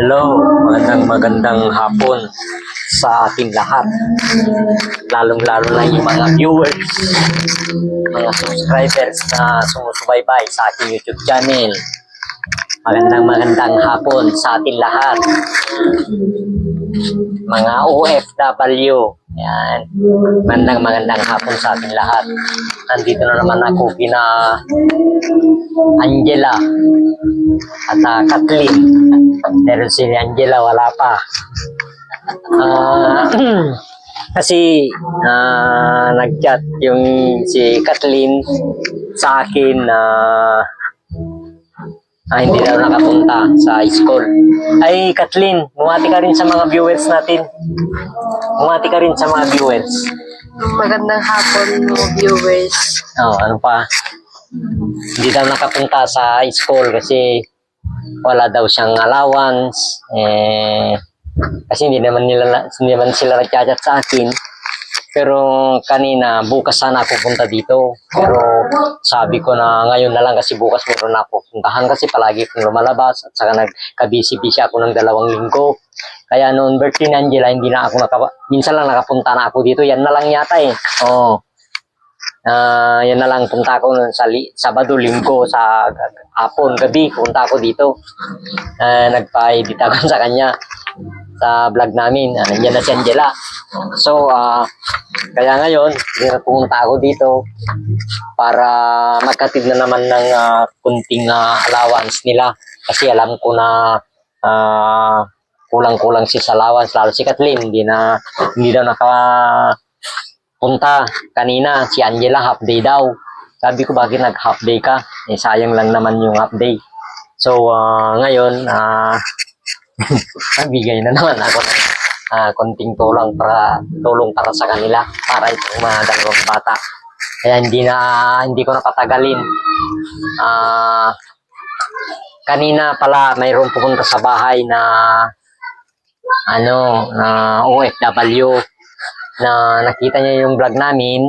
Hello, magandang magandang hapon sa ating lahat. Lalong-lalo na yung mga viewers, mga subscribers na sumusubaybay sa ating YouTube channel. Magandang magandang hapon sa ating lahat. Mga OFW. Yan. Magandang magandang hapon sa ating lahat. Nandito na naman ako kina Angela at uh, Kathleen. Pero si Angela wala pa. Ah, kasi ah, nag-chat yung si Kathleen sa akin na ah, hindi daw nakapunta sa school. Ay, Kathleen, bumati ka rin sa mga viewers natin. Bumati ka rin sa mga viewers. Magandang hapon mga viewers. Oh, ano pa? Hindi daw nakapunta sa school kasi wala daw siyang allowance. Eh, kasi hindi naman nila hindi naman sila nagchat sa akin. Pero kanina, bukas sana ako punta dito. Pero sabi ko na ngayon na lang kasi bukas meron ako puntahan kasi palagi akong lumalabas at saka nagka-busy-busy ako ng dalawang linggo. Kaya noon birthday ni Angela, hindi na ako naka, minsan lang nakapunta na ako dito. Yan na lang yata eh. Oo. Ah, yan na lang punta ko nun sa li- Sabado, Linggo, sa hapon, gabi, punta ako dito. Ah, nagpa-edit ako sa kanya sa vlog namin. Ah, nandiyan na si Angela. So, ah, kaya ngayon, pumunta ako dito para magkatid na naman ng ah, kunting ah, allowance nila. Kasi alam ko na ah, kulang-kulang si allowance, lalo si Kathleen, hindi na, hindi daw naka punta kanina si Angela half day daw. Sabi ko bakit nag half day ka? Eh sayang lang naman yung half day. So ah, ngayon ah nabigay na naman ako ng ah, konting tulong para tulong para sa kanila para itong mga dalawang bata. Kaya hindi na hindi ko napatagalin. Ah kanina pala mayroon pupunta sa bahay na ano na OFW na nakita niya yung vlog namin,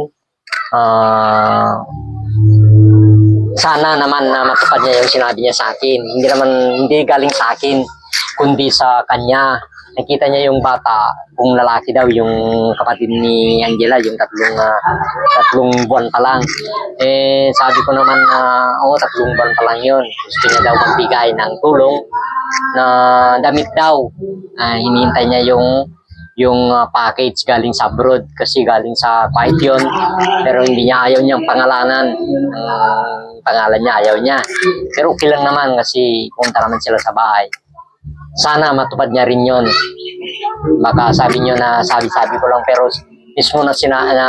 ah sana naman na matupad niya yung sinabi niya sa akin. Hindi naman, hindi galing sa akin, kundi sa kanya. Nakita niya yung bata, kung lalaki daw, yung kapatid ni Angela, yung tatlong, ah, tatlong buwan pa lang. Eh, sabi ko naman na, oo, tatlong buwan pa lang yun. Gusto niya daw magbigay ng tulong na damit daw. Ah, hinihintay niya yung yung uh, package galing sa abroad kasi galing sa Kuwait yun. Pero hindi niya ayaw niyang pangalanan. Ang pangalan niya ayaw niya. Pero okay lang naman kasi punta naman sila sa bahay. Sana matupad niya rin yun. Baka sabi niyo na sabi-sabi ko lang pero mismo na sina na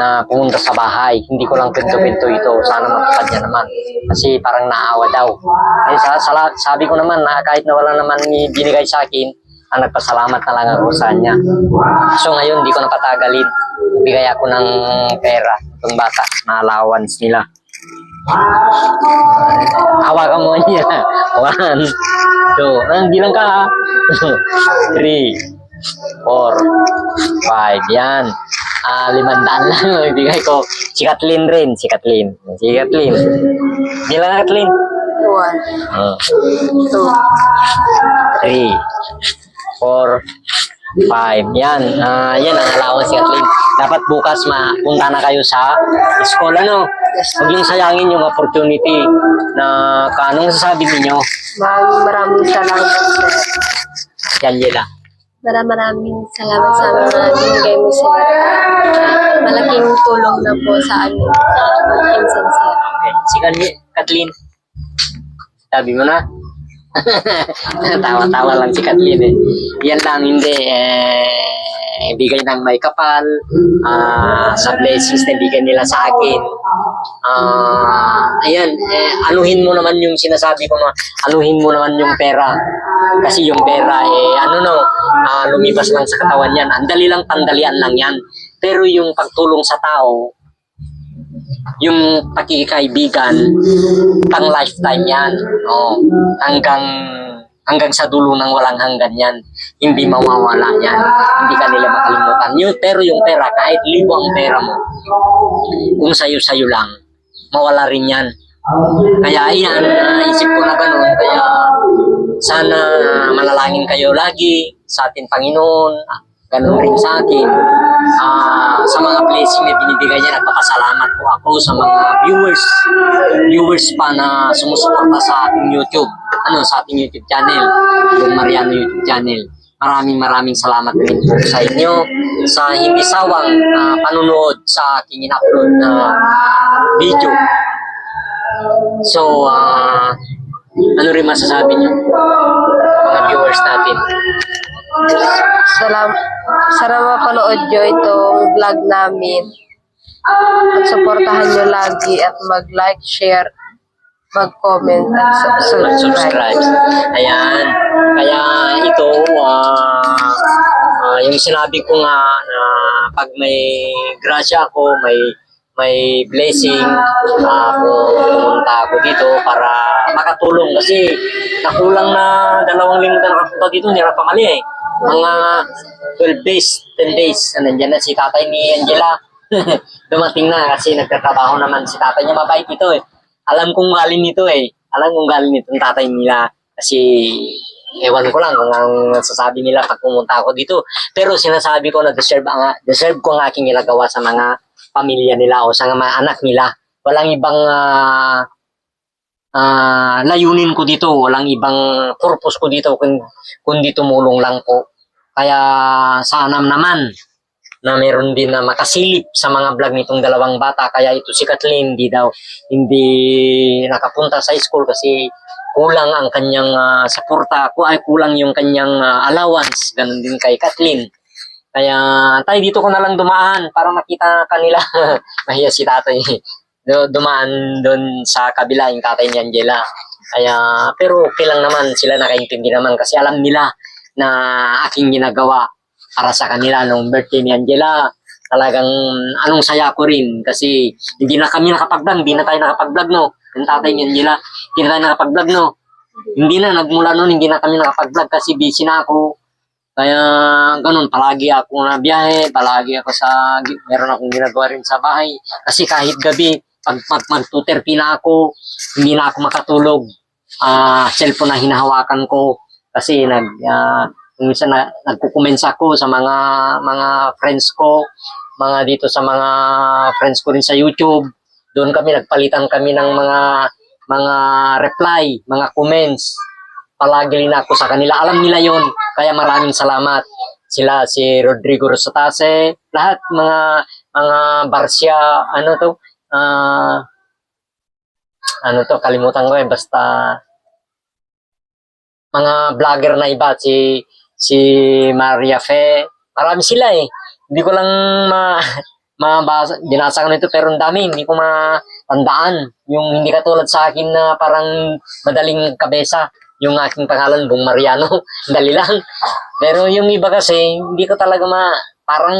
na pumunta sa bahay. Hindi ko lang pinto-pinto ito. Sana matupad niya naman. Kasi parang naawa daw. Eh, sa, sala- sabi ko naman na kahit na wala naman ni binigay sa akin, ang nagpasalamat na lang ako sa kanya. So ngayon, hindi ko napatagalin. Bigay ako ng pera itong bata na allowance nila. Hawakan mo niya. One, two, ah, hindi lang ka ha. Three, four, five, yan. Ah, limandaan lang ibigay ko. Si Kathleen rin, si Kathleen. Si Kathleen. Hindi lang Kathleen. One, Ah. two, three, four, five. Yan. Ah, yan ang allowance si Kathleen. Dapat bukas mapunta na kayo sa school. Ano? Huwag yung sayangin yung opportunity na kanong sasabi ninyo. maraming maraming salamat sir. Si Angela. Maraming maraming salamat sa mga binigay mo sir. Malaking tulong na po sa amin. Malaking sir. Okay. Si Kathleen. Sabi mo na. Tawa-tawa lang si Kathleen eh. Yan lang, hindi. Eh, bigay ng may kapal. ah, sa blessings na bigay nila sa akin. Ah, ayan, eh, anuhin mo naman yung sinasabi ko na anuhin mo naman yung pera. Kasi yung pera, eh, ano no, ah, lumipas lang sa katawan yan. Ang lang, pandalian lang yan. Pero yung pagtulong sa tao, yung pakikaibigan, pang lifetime yan. Oh, hanggang hanggang sa dulo ng walang hanggan yan. Hindi mawawala yan. Hindi ka nila makalimutan. Yung, pero yung pera, kahit libo ang pera mo, kung sayo-sayo lang, mawala rin yan. Kaya yan, naisip ko na ganun. Kaya sana manalangin kayo lagi sa ating Panginoon. Ganun rin sa akin. Sa mga blessing na binibigay niya, nagpapasalamat po ako sa mga viewers. Viewers pa na sumusuporta sa ating YouTube. Ano, sa ating YouTube channel. Yung Mariano YouTube channel. Maraming maraming salamat rin po sa inyo sa hindi sawang ah, panunood sa aking in-upload na video. So, ah, ano rin masasabi niyo? Mga viewers natin. Salam, sana mapanood nyo itong vlog namin. At supportahan nyo lagi at mag-like, share, mag-comment at su- subscribe. mag-subscribe. Ayan. Kaya ito, ah, ah, yung sinabi ko nga na pag may grasya ako, may may blessing, ah, kung pumunta ako dito para makatulong kasi nakulang na dalawang linggo na nakapunta dito, nira pa mali eh. Mga 12 days, 10 days, nandyan na si tatay ni Angela. Dumating na kasi nagtatrabaho naman si tatay niya. Mabait ito eh. Alam kong galing nito eh. Alam kong galing nito ng tatay nila. Kasi ewan ko lang kung ang sasabi nila pag pumunta ako dito. Pero sinasabi ko na deserve, ang, deserve ko ang aking ginagawa sa mga pamilya nila o sa mga anak nila. Walang ibang ah, ah, layunin ko dito. Walang ibang purpose ko dito kundi tumulong lang po. Kaya sana naman na meron din na makasilip sa mga vlog nitong dalawang bata. Kaya ito si Kathleen, hindi daw, hindi nakapunta sa school kasi kulang ang kanyang ah, suporta, ku- ay kulang yung kanyang ah, allowance. Ganon din kay Kathleen. Kaya tayo dito ko na lang dumaan para makita kanila. Mahiya si tatay. Du- Dumaan doon sa kabila yung tatay ni Angela. Kaya, pero okay lang naman sila nakaintindi naman kasi alam nila na aking ginagawa para sa kanila nung birthday ni Angela. Talagang anong saya ko rin kasi hindi na kami nakapag-vlog, hindi na tayo nakapag-vlog no. Yung tatay ni Angela, hindi na tayo nakapag-vlog no. Hindi na, nagmula noon hindi na kami nakapag-vlog kasi busy na ako. Kaya ganun, palagi ako na biyahe, palagi ako sa, meron akong ginagawa rin sa bahay. Kasi kahit gabi, pag, magtuterpi na ako, hindi na ako makatulog. Ah, cellphone na hinahawakan ko kasi nag ah, minsan na, nagkukumensa ako sa mga mga friends ko, mga dito sa mga friends ko rin sa YouTube. Doon kami nagpalitan kami ng mga mga reply, mga comments. Palagi rin ako sa kanila. Alam nila yon Kaya maraming salamat. Sila si Rodrigo Rosatase, lahat mga mga Barcia, ano to? Ah, ano to, kalimutan ko eh, basta mga vlogger na iba, si si Maria Fe, marami sila eh. Hindi ko lang ma mabasa, binasa ko nito pero ang dami, hindi ko matandaan. Yung hindi katulad sa akin na parang madaling kabesa, yung aking pangalan, Bong Mariano, dali lang. Pero yung iba kasi, hindi ko talaga ma, parang,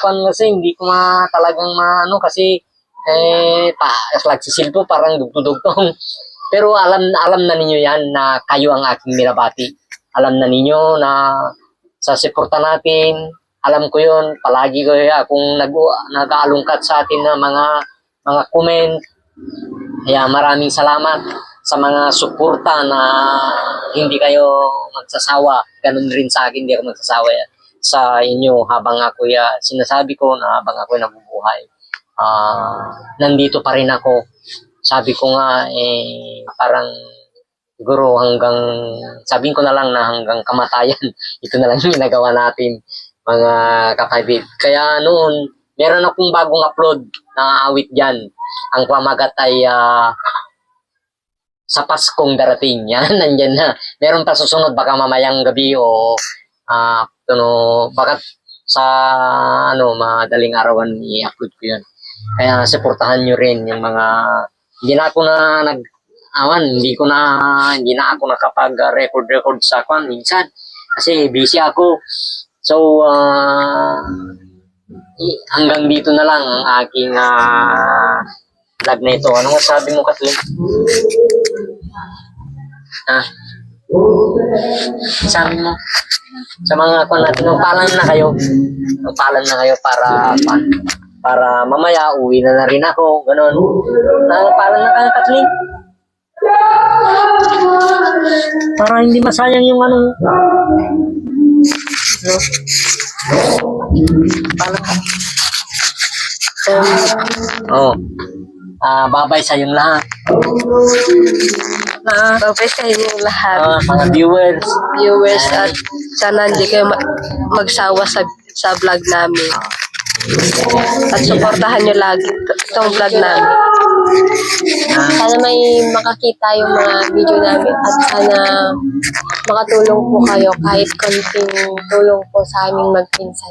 kung kasi, hindi ko ma, talagang maano kasi, eh, pa, nagsisil po, parang dugtong-dugtong. Pero alam alam na ninyo yan na kayo ang aking minabati. Alam na ninyo na sa suporta natin, alam ko yun, palagi ko yun akong nag, nag-aalungkat sa atin na mga mga comment. Kaya maraming salamat sa mga suporta na hindi kayo magsasawa. Ganun rin sa akin, hindi ako magsasawa sa inyo habang ako ya, sinasabi ko na habang ako nabubuhay. Ah, nandito pa rin ako sabi ko nga, eh, parang siguro hanggang, sabihin ko na lang na hanggang kamatayan, ito na lang yung ginagawa natin, mga kapatid. Kaya noon, meron akong bagong upload na awit dyan. Ang pamagat ay ah, sa Paskong darating. Yan, nandyan na. Meron pa susunod, baka mamayang gabi o ah, ano, baka sa ano, madaling arawan i-upload ko yun. Kaya supportahan nyo rin yung mga hindi na ako na nag awan, hindi ko na hindi na ako nakapag-record record sa kwan minsan kasi busy ako. So ah, i- hanggang dito na lang ang aking ah, vlog na ito. Ano sabi mo Kathleen? Ah. Sabi mo sa mga kwan natin, magpalan na kayo. Magpalan na kayo para kwan, para mamaya uwi na na rin ako, ganun. Na kayo, Kathleen? para hindi masayang yung ano. Um, Oh. Ah, babay sa yung lahat. Ah, babay sa inyong lahat, ah, mga viewers. viewers, at sana hindi kayo ma- magsawa sa, sa vlog namin. At supportahan nyo lagi to- itong vlog namin. Sana may makakita yung mga video namin at sana makatulong po kayo kahit konting tulong po sa aming magpinsan.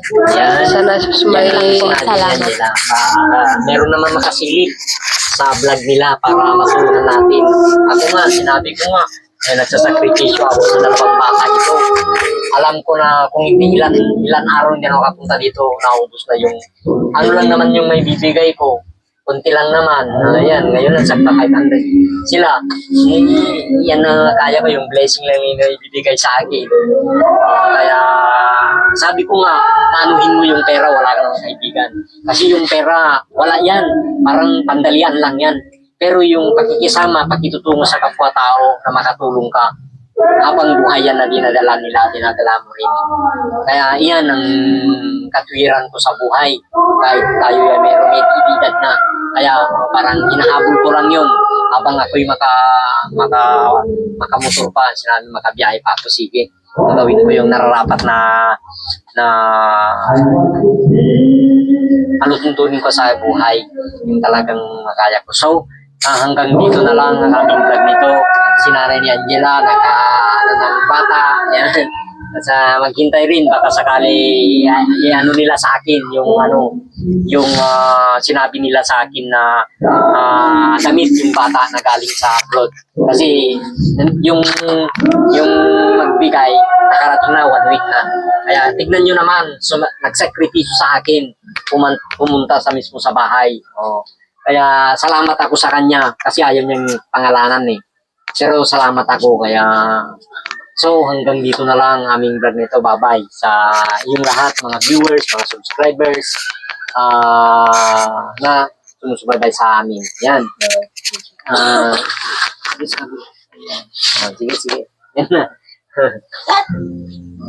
Sana may Salamat. Ah, meron naman makasilip sa vlog nila para matulungan natin. Ako nga, sinabi ko nga, eh, nagsasakripisyo ako sa dalawang bata ito. Alam ko na kung hindi ilan, ilan araw hindi ako kapunta dito, naubos na yung, ano lang naman yung may bibigay ko. Kunti lang naman. Ayan, ngayon lang sakta 500. Sila, yan na kaya ko, yung blessing lang yung ibibigay sa akin. Ah, kaya, sabi ko nga, anuhin mo yung pera, wala ka ng kaibigan. Kasi yung pera, wala yan. Parang pandalian lang yan. Pero yung pakikisama, pakitutungo sa kapwa-tao na makatulong ka, habang buhay na dinadala nila, dinadala mo rin. Kaya iyan ang katwiran ko sa buhay. Kahit tayo ay meron may edad na. Kaya parang hinahabol ko lang yun. Habang ako'y maka, maka, makamotor pa, sinabi makabiyahe pa ako, sige. Gagawin ko yung nararapat na na alutuntunin ko sa buhay. Yung talagang makaya ko. So, ah, hanggang dito na lang ang aming vlog nito. Si nanay ni Angela, naka, ano, ng bata. Yan. Sa maghintay rin, baka sakali ah, i-ano nila sa akin yung ano, yung ah, sinabi nila sa akin na ah, damit yung bata na galing sa abroad. Kasi yung yung magbigay nakarating na one week na. Kaya tignan nyo naman, so, nagsakripisyo sa akin pumunta sa mismo sa bahay. Oh. Kaya salamat ako sa kanya kasi ayaw niyang pangalanan eh. Pero salamat ako kaya So hanggang dito na lang ang aming vlog nito. Bye-bye sa yung lahat, mga viewers, mga subscribers ah na sumusubaybay sa amin. Yan. Ah, sige, sige. Yan na.